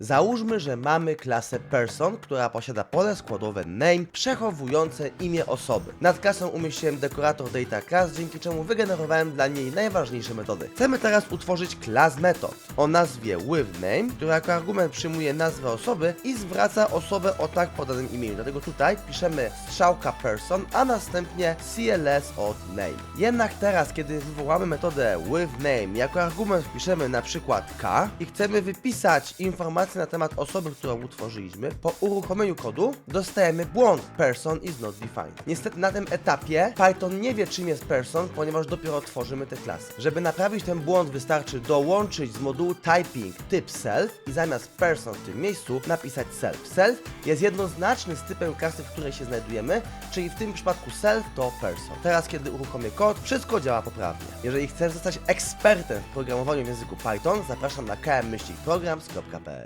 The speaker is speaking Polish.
Załóżmy, że mamy klasę person, która posiada pole składowe name przechowujące imię osoby. Nad klasą umieściłem dekorator data class, dzięki czemu wygenerowałem dla niej najważniejsze metody. Chcemy teraz utworzyć class method o nazwie withName, która jako argument przyjmuje nazwę osoby i zwraca osobę o tak podanym imieniu. Dlatego tutaj piszemy strzałka person, a następnie CLS od name. Jednak teraz, kiedy wywołamy metodę withName, jako argument wpiszemy na przykład k i chcemy wypisać informacje na temat osoby, którą utworzyliśmy, po uruchomieniu kodu dostajemy błąd person is not defined. Niestety na tym etapie Python nie wie czym jest person, ponieważ dopiero tworzymy te klasy. Żeby naprawić ten błąd wystarczy dołączyć z modułu typing typ self i zamiast person w tym miejscu napisać self. Self jest jednoznaczny z typem klasy, w której się znajdujemy, czyli w tym przypadku self to person. Teraz kiedy uruchomię kod, wszystko działa poprawnie. Jeżeli chcesz zostać ekspertem w programowaniu w języku Python, zapraszam na kmmyślnikprograms.pl